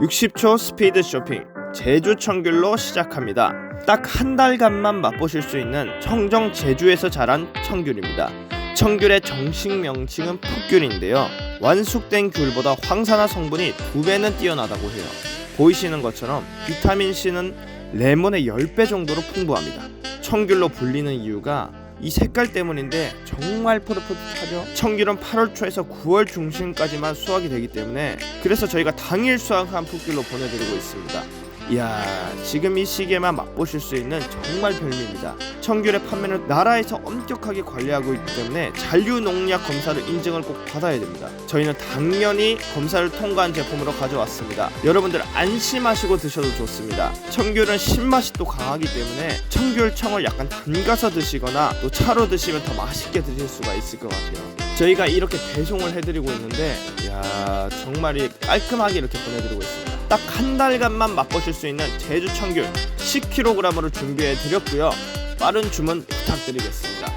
60초 스피드 쇼핑 제주 청귤로 시작합니다. 딱 한 달간만 맛보실 수 있는 청정 제주에서 자란 청귤입니다. 청귤의 정식 명칭은 풋귤인데요. 완숙된 귤보다 황산화 성분이 두 배는 뛰어나다고 해요. 보이시는 것처럼 비타민 C는 레몬의 10배 정도로 풍부합니다. 청귤로 불리는 이유가 이 색깔 때문인데 정말 푸릇푸릇하죠. 청귤은 8월 초에서 9월 중순까지만 수확이 되기 때문에 그래서 저희가 당일 수확한 풋귤로 보내드리고 있습니다. 이야 지금 이 시기에만 맛보실 수 있는 정말 별미입니다. 청귤의 판매는 나라에서 엄격하게 관리하고 있기 때문에 잔류 농약 검사를 인증을 꼭 받아야 됩니다. 저희는 당연히 검사를 통과한 제품으로 가져왔습니다. 여러분들 안심하시고 드셔도 좋습니다. 청귤은 신맛이 또 강하기 때문에 청귤청을 약간 담가서 드시거나 또 차로 드시면 더 맛있게 드실 수가 있을 것 같아요. 저희가 이렇게 배송을 해드리고 있는데 야 정말 이 깔끔하게 이렇게 보내드리고 있습니다. 딱 한 달간만 맛보실 수 있는 제주 청귤 10kg으로 준비해 드렸고요. 빠른 주문 부탁드리겠습니다.